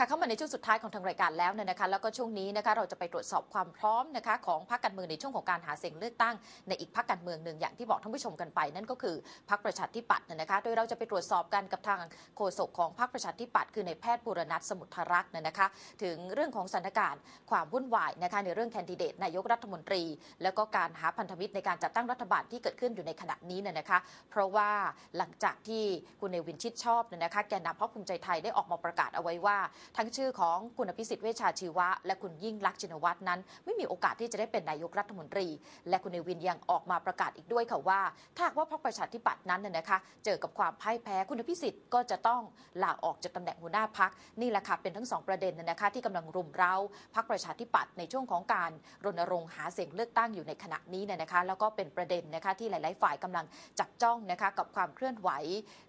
ค่ะเข้ามาในช่วงสุดท้ายของทางรายการแล้วเนี่ยนะคะ แล้วก็ช่วงนี้นะคะเราจะไปตรวจสอบความพร้อมนะคะของพรรคการเมืองในช่วงของการหาเสียงเลือกตั้งในอีกพรรคการเมืองหนึ่งอย่างที่บอกท่านผู้ชมกันไปนั่นก็คือพรรคประชาธิปัตย์นะคะ โดยเราจะไปตรวจสอบกันกับทางโฆษกของพรรคประชาธิปัตย์คือในแพทย์บุรณัทสมุทรรักษ์เนี่ยนะคะ ถึงเรื่องของสถานการณ์ความวุ่นวายนะคะในเรื่องแคนดิเดตนายกรัฐมนตรี แล้วก็การหาพันธมิตรในการจัดตั้งรัฐบาลที่เกิดขึ้นอยู่ในขณะนี้เนี่ยนะคะ เพราะว่าหลังจากที่คุณเนวินชิดชอบเนี่ยนะคะแกนนำพรรคภูมิใจไทยได้ออกมาประกาศเอาไว้ว่าทั้งชื่อของคุณอภิสิทธิ์เวชชาชีวะ และคุณยิ่งลักษณ์ชินวัตรนั้น ไม่มีโอกาสที่จะได้เป็นนายกรัฐมนตรี และคุณเนวินยังออกมาประกาศอีกด้วยค่ะว่าถ้าว่าพรรคประชาธิปัตย์นั้นเนี่ยนะคะ เจอกับความพ่ายแพ้คุณอภิสิทธิ์ก็จะต้องลาออกจากตำแหน่งหัวหน้าพักนี่แหละค่ะเป็นทั้งสองประเด็นนะคะ ที่กำลังรุมเร้าพรรคประชาธิปัตย์ในช่วงของการรณรงค์หาเสียงเลือกตั้งอยู่ในขณะนี้เนี่ยนะคะ แล้วก็เป็นประเด็นนะคะที่หลาย ๆ ฝ่ายกำลังจับจ้องนะคะกับความเคลื่อนไหว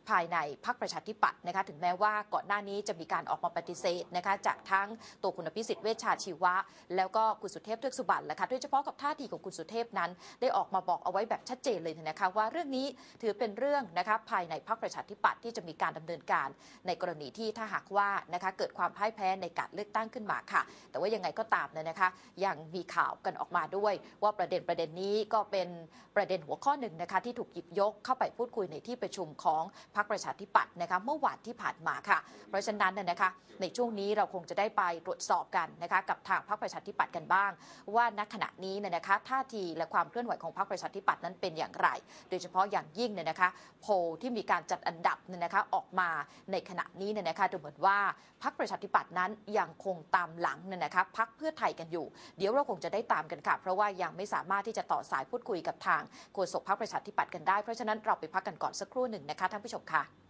ภายในพรรคประชาธิปัตย์นะคะถึงแม้ว่าก่อนหน้านี้จะมีการออกมาปฏิเสธนะคะจากทั้งตัวคุณอภิสิทธิ์เวชชาชีวะ แล้วก็คุณสุเทพเทือกสุบรรณแหละค่ะโดยเฉพาะกับท่าทีของคุณสุเทพนั้น ได้ออกมาบอกเอาไว้แบบชัดเจนเลยนะคะว่าเรื่องนี้ถือเป็นเรื่องนะคะภายในพรรคประชาธิปัตย์ที่จะมีการดำเนินการ ในกรณีที่ถ้าหากว่านะคะเกิดความพ่ายแพ้ในการเลือกตั้งขึ้นมาค่ะ แต่ว่ายังไงก็ตามเนี่ยนะคะยังมีข่าวกันออกมาด้วย ว่าประเด็นประเด็นนี้ก็เป็นประเด็นหัวข้อหนึ่งนะคะที่ถูกหยิบยกเข้าไปพูดคุยในที่ประชุมของพรรคประชาธิปัตย์นะคะเมื่อวานที่ผ่านมาค่ะ เพราะฉะนั้นเนี่ยนะคะในช่วง่วงนี้เราคงจะได้ไปตรวจสอบกันนะคะกับทางพรรคประชาธิปัตย์กันบ้าง ว่าณขณะนี้เนี่ยนะคะท่าทีและความเคลื่อนไหวของพรรคประชาธิปัตย์นั้นเป็นอย่างไร โดยเฉพาะอย่างยิ่งเนี่ยนะคะโพลที่มีการจัดอันดับเนี่ยนะคะออกมาในขณะนี้เนี่ยนะคะดูเหมือนว่าพรรคประชาธิปัตย์นั้นยังคงตามหลังเนี่ยนะคะพรรคเพื่อไทยกันอยู่ เดี๋ยวเราคงจะได้ตามกันค่ะเพราะว่ายังไม่สามารถที่จะต่อสายพูดคุยกับทางโฆษกพรรคประชาธิปัตย์กันได้เพราะฉะนั้นเราไปพักกันก่อนสักครู่หนึ่งนะคะท่านผู้ชมค่ะ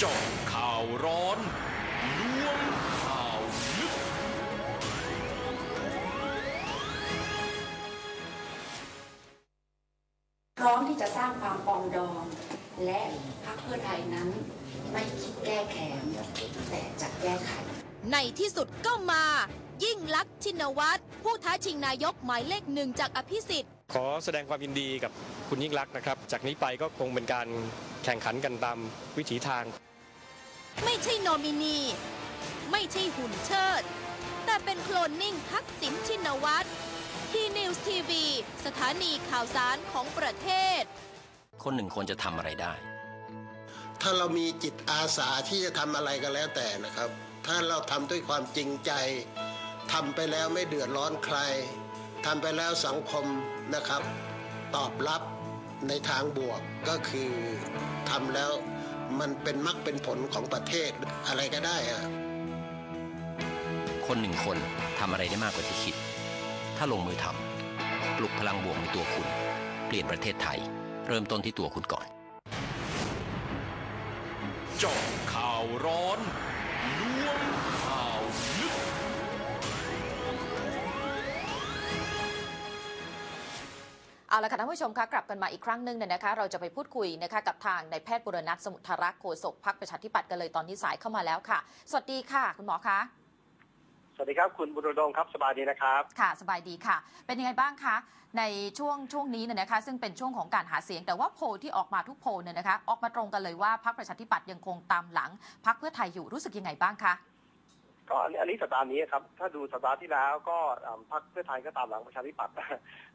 เจาะข่าวร้อนล้วงข่าวลึก พร้อมที่จะสร้างความปรองดอง และพรรคเพื่อไทยนั้น ไม่คิดแก้แค้นแต่จะแก้ไข ในที่สุดก็มา ยิ่งลักษณ์ชินวัตรผู้ท้าชิงนายกหมายเลขหนึ่งจากอภิสิทธิ์ ขอแสดงความยินดีกับคุณยิ่งรักษณ์นะครับ จากนี้ไปก็คงเป็นการแข่งขันกันตามวิถีทาง ไม่ใช่โนมินี ไม่ใช่หุ่นเชิด แต่เป็นโคลนนิ่งทักษิณชินวัตรที่นิวส์ทีวีสถานีข่าวสารของประเทศ คนหนึ่งควรจะทำอะไรได้ ถ้าเรามีจิตอาสาที่จะทำอะไรก็แล้วแต่นะครับ ถ้าเราทำด้วยความจริงใจทำไปแล้วไม่เดือดร้อนใครทำไปแล้วสังคมนะครับ ตอบรับในทางบวกก็คือทำแล้ว มันเป็นมรรคเป็นผลของประเทศอะไรก็ได้อะคนหนึ่งคนทำอะไรได้มากกว่าที่คิด ถ้าลงมือทำปลุกพลังบวกในตัวคุณ เปลี่ยนประเทศไทย เริ่มต้นที่ตัวคุณก่อนเจาะข่าวร้อนล้วง เอาละค่ะท่านผู้ชมคะกลับกันมาอีกครั้งหนึ่งเนี่ยนะคะ เราจะไปพูดคุยนะคะกับทางนายแพทย์บุรณัทสมุทรรักษ์โฆษกพักประชาธิปัตย์กันเลยตอนนี้สายเข้ามาแล้วค่ะ สวัสดีค่ะ คุณหมอคะสวัสดีครับคุณบุรดงครับสบายดีนะครับค่ะสบายดีค่ะ เป็นยังไงบ้างคะในช่วงช่วงนี้เนี่ยนะคะ ซึ่งเป็นช่วงของการหาเสียง แต่ว่าโพลที่ออกมาทุกโพลเนี่ยนะคะ ออกมาตรงกันเลยว่าพักประชาธิปัตย์ยังคงตามหลังพักเพื่อไทยอยู่รู้สึกยังไงบ้างคะ ก็อันนี้อันนี้สัปดาห์นี้ครับ ถ้าดูสัปดาห์ที่แล้วก็พรรคเพื่อไทยก็ตามหลังประชาธิปัตย์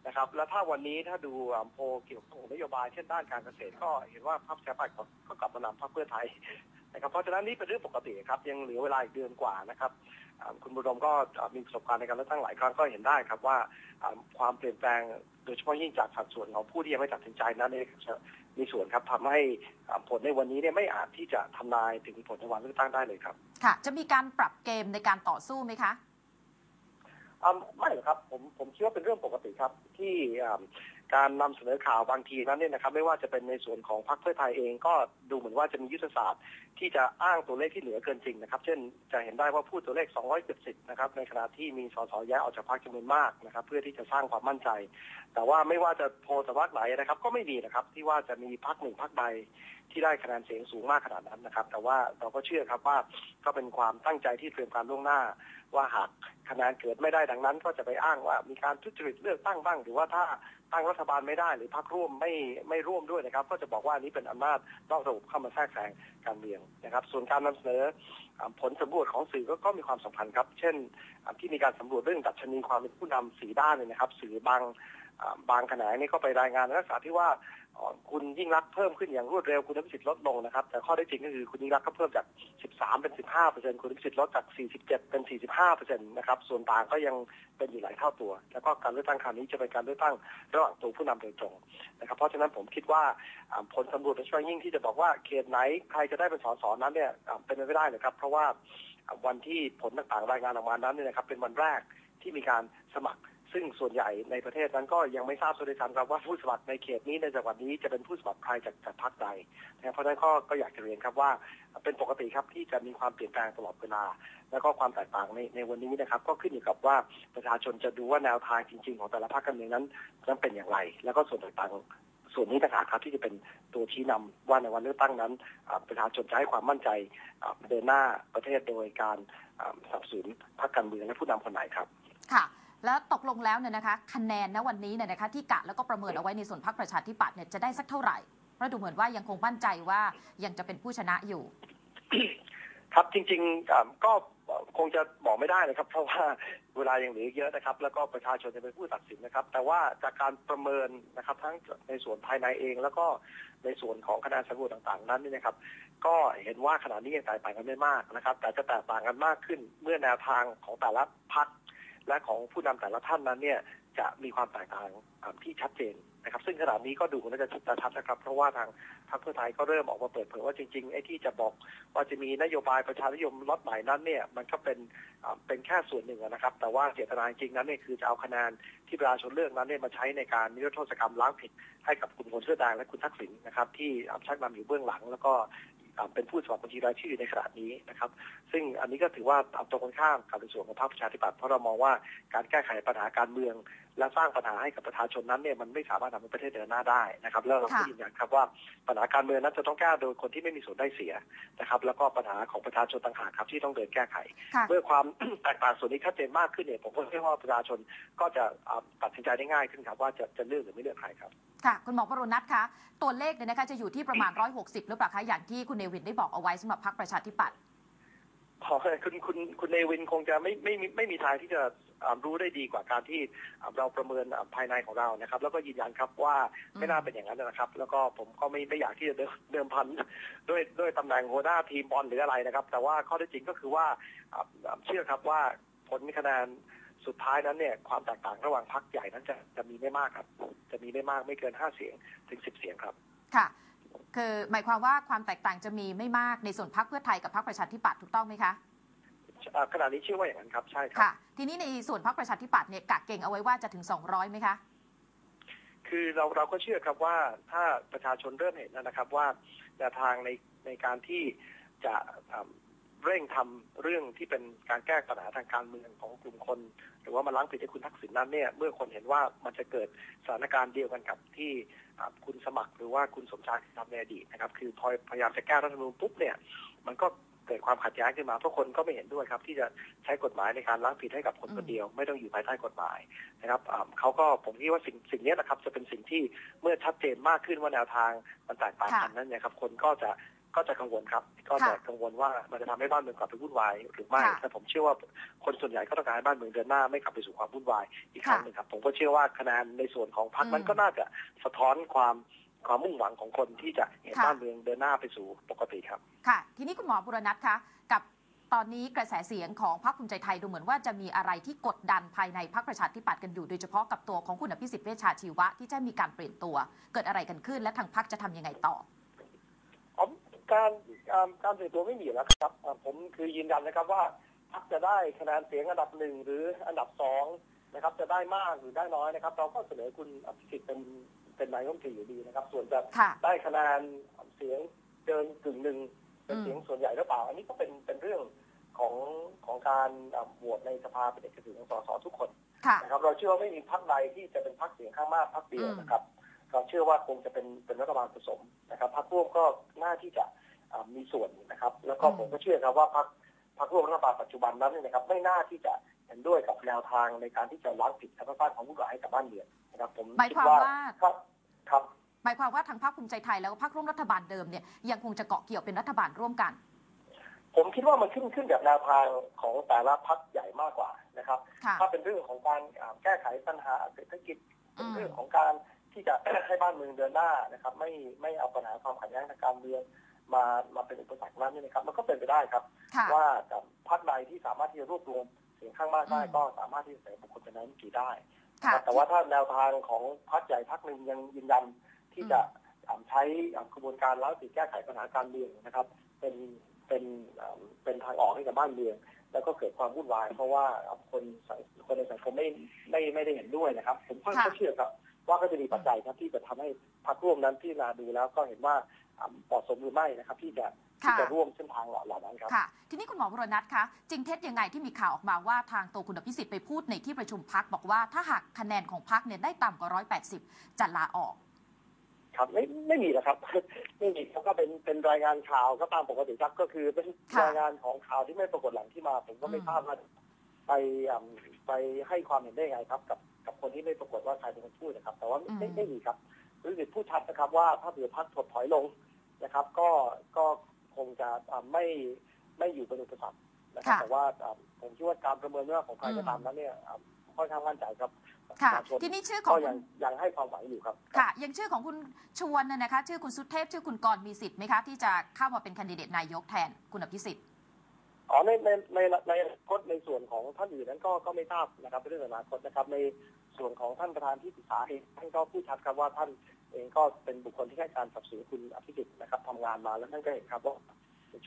นะครับ แล้วถ้าวันนี้ถ้าดูโพเกี่ยวกับนโยบายเช่นด้านการเกษตร ก็เห็นว่าพรรคประชาธิปัตย์ก็กลับมานำพรรคเพื่อไทยนะครับ เพราะฉะนั้นนี่เป็นเรื่องปกติครับ ยังเหลือเวลาอีกเดือนกว่านะครับคุณบุรมก็มีประสบการณ์ในการเลือกตั้งหลายครั้งก็เห็นได้ครับว่าความเปลี่ยนแปลงโดยเฉพาะยิ่งจากสัดส่วนของผู้ที่ยังไม่ตัดสินใจนั้นเนี่ยจะ มีส่วนครับทำให้อ่าผลในวันนี้เนี่ยไม่อาจที่จะทำนายถึงผลในวันเลือกตั้งได้เลยครับ ค่ะ จะมีการปรับเกมในการต่อสู้ไหมคะอ่าไม่หรอกครับผมผมคิดว่าเป็นเรื่องปกติครับที่อ่า การนำเสนอข่าวบางทีนั้นเนี่ยนะครับไม่ว่าจะเป็นในส่วนของพรรคเพื่อไทยเองก็ดูเหมือนว่าจะมียุทธศาสตร์ ที่จะอ้างตัวเลขที่เหนือเกินจริงนะครับ เช่นจะเห็นได้ว่าพูดตัวเลข 270 นะครับในขณะที่มีสสย้ายออกจากพรรคจำนวนมากนะครับ เพื่อที่จะสร้างความมั่นใจ แต่ว่าไม่ว่าจะโพลสำนักไหนนะครับ ก็ไม่มีนะครับที่ว่าจะมีพรรคหนึ่งพรรคใดที่ได้คะแนนเสียงสูงมากขนาดนั้นนะครับ แต่ว่าเราก็เชื่อครับว่าก็เป็นความตั้งใจที่เตรียมการล่วงหน้า ว่าหากคะแนนเกิดไม่ได้ดังนั้น ก็จะไปอ้างว่ามีการทุจริตเลือกตั้งบ้าง หรือว่าถ้า ตั้งรัฐบาลไม่ได้ หรือพรรคร่วมไม่ไม่ร่วมด้วยนะครับ ก็จะบอกว่าอันนี้เป็นอำนาจนอกระบบเข้ามาแทรกแซงการเมืองนะครับ ส่วนการนำเสนอผลสำรวจของสื่อก็ก็มีความสำคัญครับ เช่น ที่มีการสำรวจเรื่องดัชนีความเป็นผู้นำสีด้านเนี่ยนะครับ สื่อบางบางแขนงนี่ก็ไปรายงานในลักษณะที่ว่า คุณยิ่งรักเพิ่มขึ้นอย่างรวดเร็วคุณอภิสิทธิ์ลดลงนะครับ แต่ข้อได้จริงก็คือคุณยิ่งรักก็เพิ่มจาก 13 เป็น 15เปอร์เซ็นต์คุณอภิสิทธิ์ลดจาก 47 เป็น 45เปอร์เซ็นต์นะครับส่วนต่างก็ยังเป็นอยู่หลายเท่าตัว แล้วก็การเลือกตั้งคราวนี้จะเป็นการเลือกตั้งระหว่างตัวผู้นำโดยตรงนะครับเพราะฉะนั้นผมคิดว่าผลสำรวจเป็นช่วยยิ่งที่จะบอกว่าเขตไหนใครจะได้เป็นสสนั้นเนี่ยเป็นไปไม่ได้เลยครับ เพราะว่าอ่าวันที่ผลต่างๆรายงานออกมานั้นเนี่ยนะครับเป็นวันแรกที่มีการสมัคร ซึ่งส่วนใหญ่ในประเทศนั้นก็ยังไม่ทราบด้วยซ้ำครับว่าผู้สมัครในเขตนี้ในจังหวัดนี้จะเป็นผู้สมัครใครจากจากพรรคใดนะเพราะนั้นก็ก็อยากจะเรียนครับว่าเป็นปกติครับที่จะมีความเปลี่ยนแปลงตลอดเวลา แล้วก็ความแตกต่างในในวันนี้นะครับ ก็ขึ้นอยู่กับว่าประชาชนจะดูว่าแนวทางจริง ๆ ของแต่ละพรรคการเมืองนั้นนั้นเป็นอย่างไร แล้วก็ส่วนต่างส่วนนี้ต่างหากครับที่จะเป็นตัวชี้นำว่าในวันเลือกตั้งนั้น ประชาชนจะให้ความมั่นใจเดินหน้าประเทศโดยการสนับสนุนพรรคการเมืองและผู้นำคนไหนครับ ค่ะ แล้วตกลงแล้วเนี่ยนะคะคะแนนณวันนี้เนี่ยนะคะที่กะแล้วก็ประเมินเอาไว้ในส่วนพรรคประชาธิปัตย์เนี่ยจะได้สักเท่าไหร่เพราะดูเหมือนว่ายังคงมั่นใจว่ายังจะเป็นผู้ชนะอยู่ ครับจริงๆก็คงจะบอกไม่ได้นะครับ เพราะว่าเวลายังเหลือเยอะนะครับ แล้วก็ประชาชนจะเป็นผู้ตัดสินนะครับ แต่ว่าจากการประเมินนะครับ ทั้งในส่วนภายในเอง แล้วก็ในส่วนของคะแนนสำรวจต่างๆ นั้นนี่นะครับ ก็เห็นว่าขณะนี้ยังแตกต่างกันไม่มากนะครับ แต่จะแตกต่างกันมากขึ้นเมื่อแนวทางของแต่ละพรรค และของผู้นำแต่ละท่านนั้นเนี่ยจะมีความแตกต่างที่ชัดเจนนะครับ ซึ่งขณะนี้ก็ดูน่าจะชัดนะครับ เพราะว่าทางพรรคเพื่อไทยก็เริ่มออกมาเปิดเผยว่าจริงๆไอ้ที่จะบอกว่าจะมีนโยบายประชานิยมล็อตใหม่นั้นเนี่ยมันก็เป็นเป็นแค่ส่วนหนึ่งนะครับ แต่ว่าเจตนาจริงนั้นเนี่ยคือจะเอาคะแนนที่ประชาชนเลือกนั้นเนี่ยมาใช้ในการนิรโทษกรรมล้างผิดให้กับกลุ่มคนเสื้อแดงและคุณทักษิณนะครับที่อาชักนำอยู่เบื้องหลัง แล้วก็ เป็นผู้สมัครบัญชีรายชื่อในขณะนี้นะครับ ซึ่งอันนี้ก็ถือว่าตรงกันข้ามกับในส่วนของพรรคประชาธิปัตย์เพราะเรามองว่าการแก้ไขปัญหาการเมือง และสร้างปัญหาให้กับประชาชนนั้นเนี่ยมันไม่สามารถทำให้ประเทศเดินหน้าได้นะครับแล้วเราก็ค่ะยืนยันครับว่าปัญหาการเมืองนั้นจะต้องแก้โดยคนที่ไม่มีส่วนได้เสียนะครับ แล้วก็ปัญหาของประชาชนต่างหากครับที่ต้องเดินแก้ไขค่ะเมื่อความแตกต่างส่วนนี้ชัดเจนมากขึ้นเนี่ยผมก็เชื่อว่าประชาชนก็จะอ่าตัดสินใจได้ง่ายขึ้นครับว่าจะจะเลือกหรือไม่เลือกใครครับค่ะคุณหมอวรุณัทคะตัวเลขเนี่ยนะคะจะอยู่ที่ประมาณ 160 หรือเปล่าคะอย่างที่คุณเนวินได้บอกเอาไว้สำหรับพรรคประชาธิปัตย์ ขอคุณคุณคุณเนวินคงจะไม่ไม่มีไม่มีทางที่จะอ่ารู้ได้ดีกว่าการที่อ่าเราประเมินอ่าภายในของเรานะครับ แล้วก็ยืนยันครับว่าไม่น่าเป็นอย่างนั้นนะครับ แล้วก็ผมก็ไม่ไม่อยากที่จะเดิมเดิมพันด้วยด้วยตำแหน่งหัวหน้าทีมบอลหรืออะไรนะครับ แต่ว่าข้อเท็จจริงก็คือว่าอ่าอ่าเชื่อครับว่าผลคะแนนสุดท้ายนั้นเนี่ยความแตกต่างระหว่างพรรคใหญ่นั้นจะจะมีไม่มากครับ จะมีไม่มากไม่เกินห้าเสียงถึงสิบเสียงครับ ค่ะ คือหมายความว่าความแตกต่างจะมีไม่มากในส่วนพรรคเพื่อไทยกับพรรคประชาธิปัตย์ถูกต้องไหมคะอ่าขณะนี้เชื่อว่าอย่างนั้นครับใช่ครับค่ะ ทีนี้ในส่วนพรรคประชาธิปัตย์เนี่ยกะเก่งเอาไว้ว่าจะถึง 200ไหมคะคือเราเราก็เชื่อครับว่าถ้าประชาชนเริ่มเห็นแล้วนะครับว่าแนวทางในในการที่จะอ่า เร่งทำเรื่องที่เป็นการแก้ปัญหาทางการเมืองของกลุ่มคน หรือว่ามาล้างผิดให้คุณทักษิณนั้นเนี่ยเมื่อคนเห็นว่ามันจะเกิดสถานการณ์เดียวกันกับที่คุณสมัครหรือว่าคุณสมชายทำในอดีตนะครับ คือพอพยายามจะแก้รัฐธรรมนูญปุ๊บเนี่ยมันก็เกิดความขัดแย้งขึ้นมาเพราะคนก็ไม่เห็นด้วยครับ ที่จะใช้กฎหมายในการล้างผิดให้กับคนคนเดียว ไม่ต้องอยู่ภายใต้กฎหมายนะครับเขาก็ผมคิดว่าสิ่งสิ่งนี้นะครับ จะเป็นสิ่งที่เมื่อชัดเจนมากขึ้นว่าแนวทางมันแตกต่างกันนั้นเนี่ยครับ คนก็จะ ก็จะกังวลครับ ก็จะค่ะกังวลว่ามันจะทำให้บ้านเมืองกลับไปวุ่นวายหรือไม่ค่ะแต่ผมเชื่อว่าคนส่วนใหญ่ก็ต้องการให้บ้านเมืองเดินหน้าไม่กลับไปสู่ความวุ่นวายอีกครั้งค่ะหนึ่งครับ ผมก็เชื่อว่าคะแนนในส่วนของพรรคนั้นอืมก็น่าจะสะท้อนความความมุ่งหวังของคนที่จะเห็นค่ะบ้านเมืองเดินหน้าไปสู่ปกติครับ ค่ะ ทีนี้คุณหมอบุรณัทคะกับตอนนี้กระแสเสียงของพรรคภูมิใจไทยดูเหมือนว่าจะมีอะไรที่กดดันภายในพรรคประชาธิปัตย์กันอยู่โดยเฉพาะกับตัวของคุณอภิสิทธิ์เวชชาชีวะที่จะมีการเปลี่ยนตัว เกิดอะไรกันขึ้นและทางพรรคจะทำยังไงต่ออ๋อ การการการเปลี่ยนตัวไม่มีอยู่แล้วครับอ่าผมคือยืนยันนะครับว่าพรรคจะได้คะแนนเสียงอันดับหนึ่งหรืออันดับสองนะครับ จะได้มากหรือได้น้อยนะครับ เราก็เสนอคุณอภิสิทธิ์เป็นเป็นนายกรัฐมนตรีอยู่ดีนะครับ ส่วนจะค่ะได้คะแนนเสียงเกินกึ่งหนึ่งเป็นอืมเสียงส่วนใหญ่หรือเปล่า อันนี้ก็เป็นเป็นเรื่องของของการอ่าโหวตในสภาเป็นเอกสิทธิ์ของสสทุกคนค่ะนะครับ เราเชื่อว่าไม่มีพรรคใดที่จะเป็นพรรคเสียงข้างมากพรรคเดียวนะครับก็เชื่อว่าคงจะเป็นเป็นรัฐบาลผสมนะครับพรรคร่วมก็น่าที่จะอ่า มีส่วนนะครับ แล้วก็อืมผมก็เชื่อครับว่าพรรคพรรคร่วมรัฐบาลปัจจุบันนั้นเนี่ยนะครับ ไม่น่าที่จะเห็นด้วยกับแนวทางในการที่จะล้างผิดและสร้างความวุ่นวายให้กับบ้านเมืองนะครับ ผมหมายความว่าครับครับหมายความว่าทางพรรคภูมิใจไทยแล้วก็พรรคร่วมรัฐบาลเดิมเนี่ยยังคงจะเกาะเกี่ยวเป็นรัฐบาลร่วมกัน ผมคิดว่ามันขึ้นขึ้นกับแนวทางของแต่ละพรรคใหญ่มากกว่านะครับค่ะถ้าเป็นเรื่องของการอ่าแก้ไขปัญหาเศรษฐกิจอืเป็นมเรื่องของการที่จะให้บ้านเมืองเดินหน้านะครับ ไม่ไม่เอาปัญหาความขัดแย้งทางการเมือง มามาเป็นอุปสรรคนั้นเนี่ยนะครับ มันก็เป็นไปได้ครับค่ะว่ากับพรรคใดที่สามารถที่จะรวบรวมเสียงข้างมากได้อืมก็สามารถที่จะเสนอบุคคลเป็นนายกรัฐมนตรีได้ค่ะแต่ว่าถ้าแนวทางของพรรคใหญ่พรรคหนึ่งยังยืนยันที่จะอ่าใช้อ่ากระบวนการล้างผิดแก้ไขปัญหาการเมืองนะครับ เป็นเป็นอ่าเป็นทางออกให้กับบ้านเมือง แล้วก็เกิดความวุ่นวาย เพราะว่าคนสังคนในสังคมไม่ไม่ไม่ได้เห็นด้วยนะครับ ผมค่อนข้างค่ะเชื่อครับว่าก็จะมีปัจจัยครับที่จะทำให้พรรคร่วมนั้นพิจารณาดูแล้วก็เห็นว่าอ่า เหมาะสมหรือไม่นะครับ ที่จะที่ค่ะจะร่วมเส้นทางเหล่านั้นครับค่ะทีนี้คุณหมอวรนัทคะจริงเท็จยังไงที่มีข่าวออกมาว่าทางตัวคุณอภิสิทธิ์ไปพูดในที่ประชุมพักบอกว่าถ้าหากคะแนนของพักเนี่ยได้ต่ำกว่า180จะลาออกครับไม่ไม่มีนะครับไม่มีครับก็เป็นเป็นรายงานข่าวก็ตามปกติครับก็คือเป็นค่ะรายงานของข่าวที่ไม่ปรากฏแหล่งที่มา ผมก็ไม่อืมทราบว่าไปอ่ำไปให้ความเห็นได้ไงครับ กับกับคนที่ไม่ปรากฏว่าใครเป็นคนพูดนะครับ แต่ว่าไม่ไม่ไม่มีครับรู้สึกพูดชัดนะครับว่าถ้าเผื่อพักถดถอยลง นะครับ ก็ก็คงจะอ่าไม่ไม่อยู่เป็นอุปสรรคนะครับค่ะแต่ว่าอ่าผมคิดว่าการประเมินว่าของใครก็อืมตามนั้นเนี่ยอ่าค่อนข้างมั่นใจครับปค่ะระชาชนทีนี้ชื่อขอก็งคุยังณยังให้ความหวังอยู่ครับค่ะอย่างชื่อของคุณชวนเนี่ยนะคะ ชื่อคุณสุเทพชื่อคุณกรณ์มีสิทธิ์ไหมคะ ที่จะเข้ามาเป็นแคนดิเดตนายกแทนคุณอภิสิทธิ์อ๋อในในในในอนาคตในส่วนของท่านอื่นนั้นก็ก็ไม่ทราบนะครับเป็นเรื่องอนาคตนะครับ ในส่วนของท่านประธานที่ปรึกษาเองท่านก็พูดชัดครับว่าท่าน เองก็เป็นบุคคลที่ให้การสนับสนุนคุณอภิสิทธิ์นะครับทำงานมาแล้วท่านก็เห็นครับว่า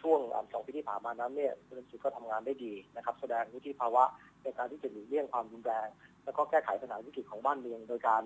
ช่วงสองปีที่ผ่านมานั้นเนี่ยคุณอภิสิทธิ์ก็ทำงานได้ดีนะครับ แสดงวุฒิภาวะในการที่จะหลีกเลี่ยงความรุนแรง แล้วก็แก้ไขปัญหาวิกฤตของบ้านเมือง โดยการ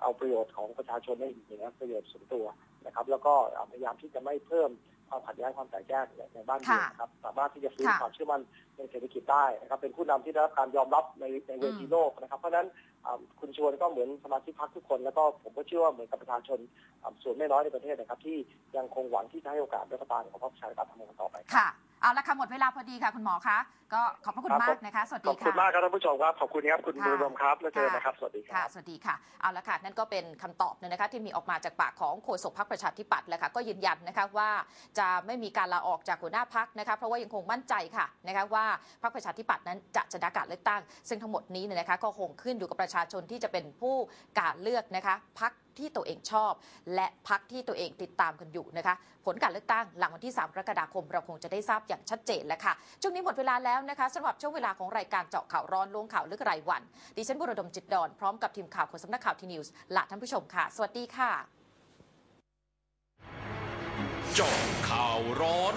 เอาประโยชน์ของประชาชนให้เหนือประโยชน์ส่วนตัวนะครับ แล้วก็พยายามที่จะไม่เพิ่ม ความขัดแย้งความแตกแยกในในบ้านเมืองนะครับ สามารถที่จะฟื้นค่ะความเชื่อมั่นในเศรษฐกิจได้นะครับ เป็นผู้นำที่ได้รับการยอมรับในในเวทีอืมโลกนะครับ เพราะฉะนั้นอ่าคุณชวนก็เหมือนสมาชิกพรรคทุกคน แล้วก็ผมก็เชื่อว่าเหมือนกับประชาชนอ่าส่วนไม่น้อยในประเทศนะครับ ที่ยังคงหวังที่จะให้โอกาสรัฐบาลของพรรคประชาธิปัตย์ทำงานต่อไปค่ะ เอาละค่ะหมดเวลาพอดีค่ะคุณหมอคะก็ขอบพระคุณครับมากนะคะ สวัสขดีอบค่ะ คุณมากครับท่านผู้ชมครับ ขอบคุณครับคุณค่ะมือรวมครับแล้วเจอกันค่ะนะครับ สวัสดีคค่ะรับสวัสดีค่ะ เอาละค่ะ นั่นก็เป็นคำตอบเนี่ยนะคะที่มีออกมาจากปากของโฆษกพรรคประชาธิปัตย์แหละค่ะ ก็ยืนยันนะคะว่าจะไม่มีการลาออกจากหัวหน้าพักนะคะ เพราะว่ายังคงมั่นใจค่ะนะคะว่าพรรคประชาธิปัตย์นั้นจะชนะการเลือกตั้ง ซึ่งทั้งหมดนี้เนี่ยนะคะก็คงขึ้นอยู่กับประชาชนที่จะเป็นผู้การเลือกนะคะพัก ที่ตัวเองชอบ และพักที่ตัวเองติดตามกันอยู่นะคะ ผลการเลือกตั้งหลังวันที่ 3 กรกฎาคม เราคงจะได้ทราบอย่างชัดเจนแล้วค่ะ ช่วงนี้หมดเวลาแล้วนะคะสำหรับช่วงเวลาของรายการเจาะข่าวร้อนลวงข่าวลึกรายวัน ดิฉันบุรดมจิตดอนพร้อมกับทีมข่าวของสำนักข่าวทีนิวส์ลาท่านผู้ชมค่ะ สวัสดีค่ะเจาะข่าวร้อน